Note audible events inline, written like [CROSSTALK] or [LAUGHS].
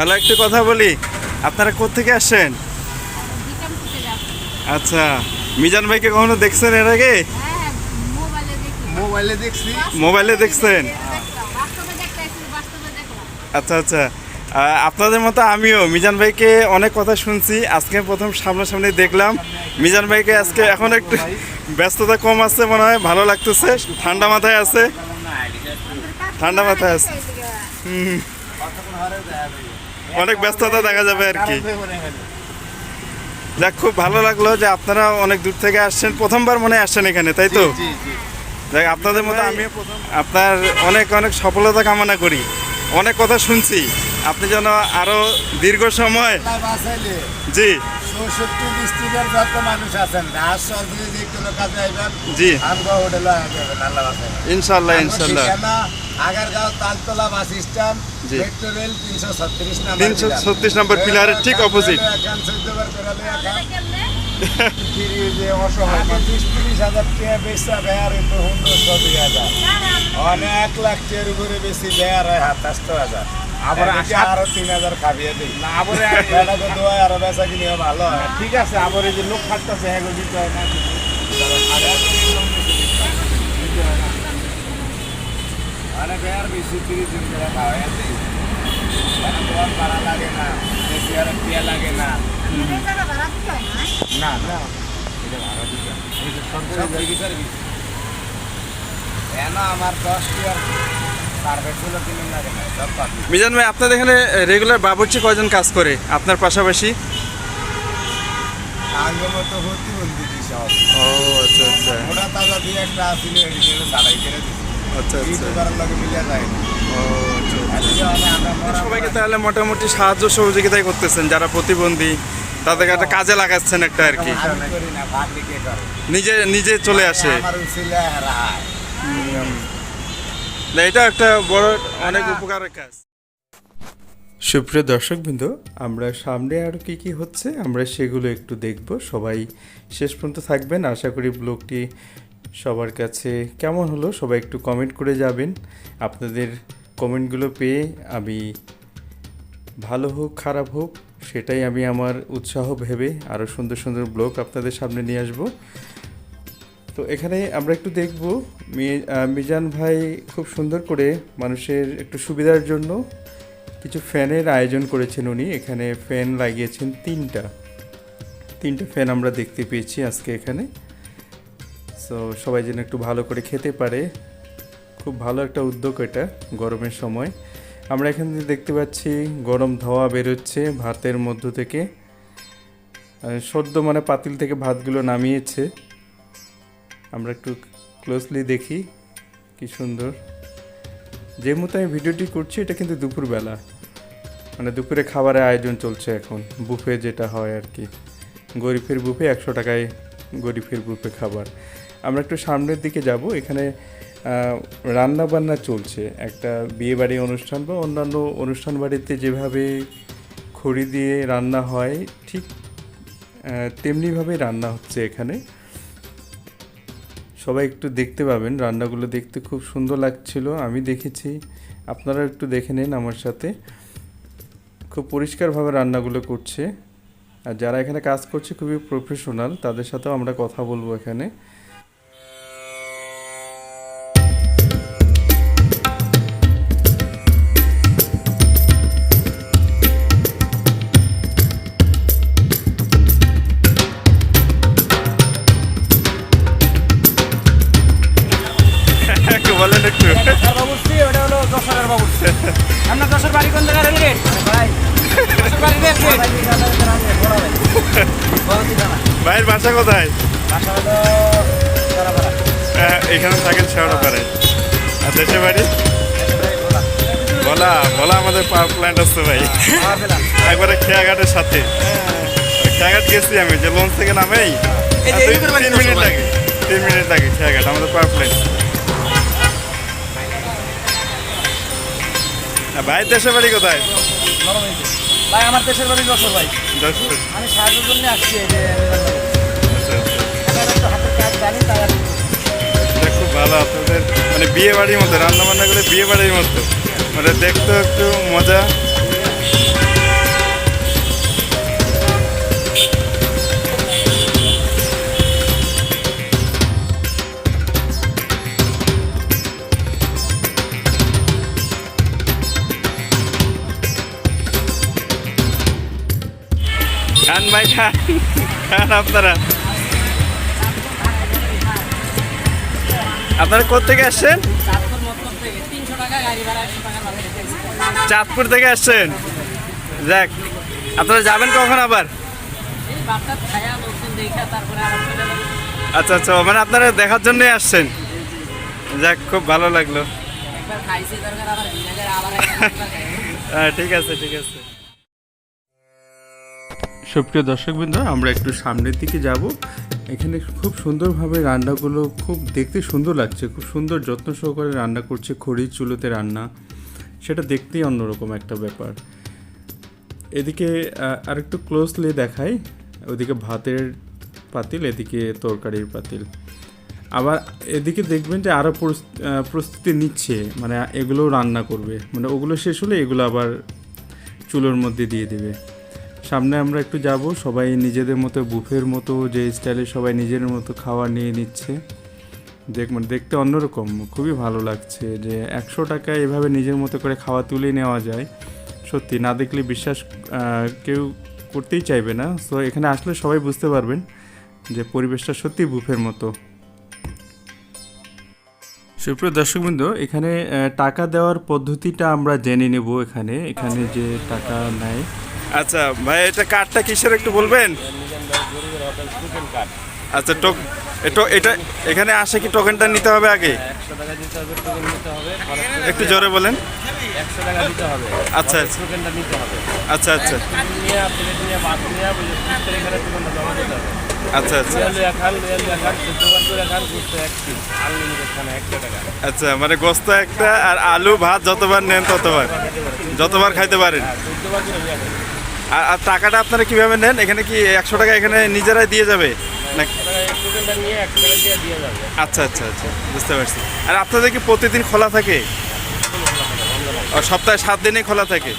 Hello একটু কথা বলি। আপনারা কোত্থেকে আসছেন? থেকে যাচ্ছি আচ্ছা মিজান ভাইকে কখনো দেখছেন এর আগে? মোবাইলে দেখছি। মোবাইলে দেখছেন? আচ্ছা আচ্ছা। আপনাদের মতো আমিও। মিজান ভাইকে অনেক কথা শুনছি। আজকে প্রথম সামনাসামনি দেখলাম। মিজান ভাইকে আজকে এখন একটু ব্যস্ততা কম আছে মনে হয় ভালো লাগতেছে। ঠান্ডা মাথায় আছে। ঠান্ডা মাথায় আছে। হুম, অনেক ব্যস্ততা দেখা যাবে আর কি। যাক খুব ভালো লাগল যে আপনারা অনেক দূর থেকে আসছেন। প্রথমবার মনে হয় আসছেন এখানে তাই তো? দেখ আপনাদের মতো আমি আপনার অনেক অনেক সফলতা কামনা করি। অনেক কথা শুনছি। আপনি যেন আরও দীর্ঘ সময় জি। চৌষট্টি ডিস্ট্রিক্টের যত মানুষ আছেন রাজ সরকারি যে কোনো কাজে আইবেন জি। আমগো হোটেলে আইবেন আল্লাহ ইনশাল্লাহ ইনশাল্লাহ Agargaon Taltala bus stand metro rail তিনশো ছত্রিশ নাম্বার তিনশো ছত্রিশ পিলারের ঠিক অপোজিট এখান অনেক লাখ টাকার উপরে বেশি বেয়ার হয় সাতাশত হাজার। আবার আরও তিন হাজার খাবিয়ে দিই? না আবার এটাকে দোয়া আরও বেচা কিনে ভালো ঠিক আছে আবার এই যে লোক খাটতেছে হ্যাঁ দিতে হয় না। মানে বেয়ার বেশি তিরিশ জন করে খাওয়া দিই। তোমার ভাড়া লাগে না বেশি আর পিয়া লাগে না। না না। এটা ভাড়া দিতে সরকারি সার্ভিস আমার দশ টিয়ার মিজান ভাই আপনাদের এখানে রেগুলার বাবুর্চি কয়জন কাজ করে? আপনার পাশাপাশি? আচ্ছা আচ্ছা। আচ্ছা সবাইকে তাহলে মোটামুটি সাহায্য সহযোগিতাই করতেছেন যারা প্রতিবন্ধী তাদেরকে একটা কাজে লাগাচ্ছেন একটা আর কি। নিজে নিজে চলে আসে। না, এটা একটা বড় অনেক উপকারের কাজ। সুপ্রিয় দর্শকবৃন্দ আমরা সামনে আরও কী কী হচ্ছে আমরা সেগুলো একটু দেখব। সবাই শেষ পর্যন্ত থাকবেন। আশা করি ব্লগটি সবার কাছে কেমন হলো সবাই একটু কমেন্ট করে যাবেন। আপনাদের কমেন্টগুলো পেয়ে আমি ভালো হোক খারাপ হোক সেটাই আমি আমার উৎসাহ ভেবে আরও সুন্দর সুন্দর ব্লগ আপনাদের সামনে নিয়ে আসব। তো এখানে আমরা একটু দেখব মিজান ভাই খুব সুন্দর করে মানুষের একটু সুবিধার জন্য কিছু ফ্যানের আয়োজন করেছেন উনি। এখানে ফ্যান লাগিয়েছেন তিনটা। তিনটা ফ্যান আমরা দেখতে পেয়েছি আজকে এখানে। সো সবাই যেন একটু ভালো করে খেতে পারে। খুব ভালো একটা উদ্যোগ এটা গরমের সময়। আমরা এখান থেকে দেখতে পাচ্ছি গরম ধোয়া বেরোচ্ছে ভাতের মধ্য থেকে। সদ্য মানে পাতিল থেকে ভাতগুলো নামিয়েছে। আমরা একটু ক্লোজলি দেখি কি সুন্দর। যে মতো আমি ভিডিওটি করছি এটা কিন্তু দুপুরবেলা। মানে দুপুরে খাবারের আয়োজন চলছে এখন বুফে যেটা হয় আর কি। গরিফের বুফে একশো টাকায় গরিফের বুফে খাবার। আমরা একটু সামনের দিকে যাব এখানে রান্না বান্না চলছে। একটা বিয়ে বাড়ি অনুষ্ঠান বা অন্যান্য অনুষ্ঠান বাড়িতে যেভাবে খড়ি দিয়ে রান্না হয় ঠিক আহ, তেমনিভাবেই রান্না হচ্ছে এখানে। সবাই একটু দেখতে পাবেন, রান্নাগুলো দেখতে খুব সুন্দর লাগছিল, আমি দেখেছি। আপনারা একটু দেখে নিন আমার সাথে। খুব পরিষ্কারভাবে রান্নাগুলো করছে। আর যারা এখানে কাজ করছে, খুবই প্রফেশনাল তাদের সাথেও আমরা কথা বলব এখানে। ভাইয়ের বাসা কোথায়? এখানে থাকেন পারে আর দেশের বাড়ি? বলা বলা আমাদের পাওয়ার প্ল্যান্ট আছে ভাই। একবারে খেয়াঘাটের সাথে। খেয়াঘাট গেছি আমি যে লঞ্চ থেকে নামেই। তিন মিনিট। লাগে তিন মিনিট লাগে খেয়াঘাট আমাদের পাওয়ার প্ল্যান্ট ভাই দেশের বাড়ি কোথায়? ভাই আমার দেশের বাড়ি যশোর ভাই। যশোর। আমি সাহায্যের জন্য আসছি খুব ভালো আপনাদের মানে বিয়ে বাড়ির মতো রান্না বান্না করে বিয়ে বাড়ির মতো। মানে দেখতে একটু মজা। খান ভাই, খান। খান আপনারা। আপনারা কোথেকে আসছেন? চাঁদপুর থেকে আসছেন? যাক আপনারা যাবেন কখন আবার। আচ্ছা আচ্ছা মানে আপনারা দেখার জন্যই আসছেন? যাক খুব ভালো লাগল। [LAUGHS] হ্যাঁ ঠিক আছে ঠিক আছে। সুপ্রিয় দর্শকবৃন্দ, আমরা একটু সামনের দিকে যাব। এখানে খুব সুন্দরভাবে রান্নাগুলো খুব দেখতে সুন্দর লাগছে, খুব সুন্দর যত্ন সহকারে রান্না করছে, খড়ির চুলোতে রান্না। সেটা দেখতেই অন্যরকম একটা ব্যাপার। এদিকে আরেকটু ক্লোজলি দেখাই, ওদিকে ভাতের পাতিল, এদিকে তরকারির পাতিল। আবার এদিকে দেখবেন যে আরও প্রস্তুতি নিচ্ছে মানে এগুলো রান্না করবে। মানে ওগুলো শেষ হলে এগুলো আবার চুলোর মধ্যে দিয়ে দেবে। সামনে আমরা একটু যাব। সবাই নিজেদের মতো বুফের মতো যে স্টাইলে সবাই নিজের মতো খাওয়া নিয়ে নিচ্ছে। দেখ মানে দেখতে অন্যরকম। খুবই ভালো লাগছে যে একশো টাকায় এভাবে নিজের মতো করে খাওয়া তুলে নেওয়া যায়। সত্যি, না দেখলে বিশ্বাস কেউ করতেই চাইবে না। সো এখানে আসলে সবাই বুঝতে পারবেন যে পরিবেশটা সত্যি বুফের মতো। সুপ্রিয় দর্শকবৃন্দ, এখানে টাকা দেওয়ার পদ্ধতিটা আমরা জেনে নেব এখানে। এখানে যে টাকা নেয় আচ্ছা ভাই, এটা কার্ডটা কিসের একটু বলবেন? আচ্ছা টোক এটা এটা এখানে আসে কি টোকেনটা নিতে হবে আগে? একটু জোরে বলেন। আচ্ছা আচ্ছা। আচ্ছা আচ্ছা। আচ্ছা আচ্ছা। আচ্ছা মানে গোস্ত একটা আর আলু, ভাত, যতবার নেন ততবার। যতবার খাইতে পারেন। আর আর টাকাটা আপনারা কীভাবে নেন? এখানে কি একশো টাকা এখানে নিজেরাই দিয়ে যাবে? আচ্ছা আচ্ছা আচ্ছা বুঝতে পারছি। আর আপনাদের কি প্রতিদিন খোলা থাকে? সপ্তাহে সাত দিনে খোলা থাকে?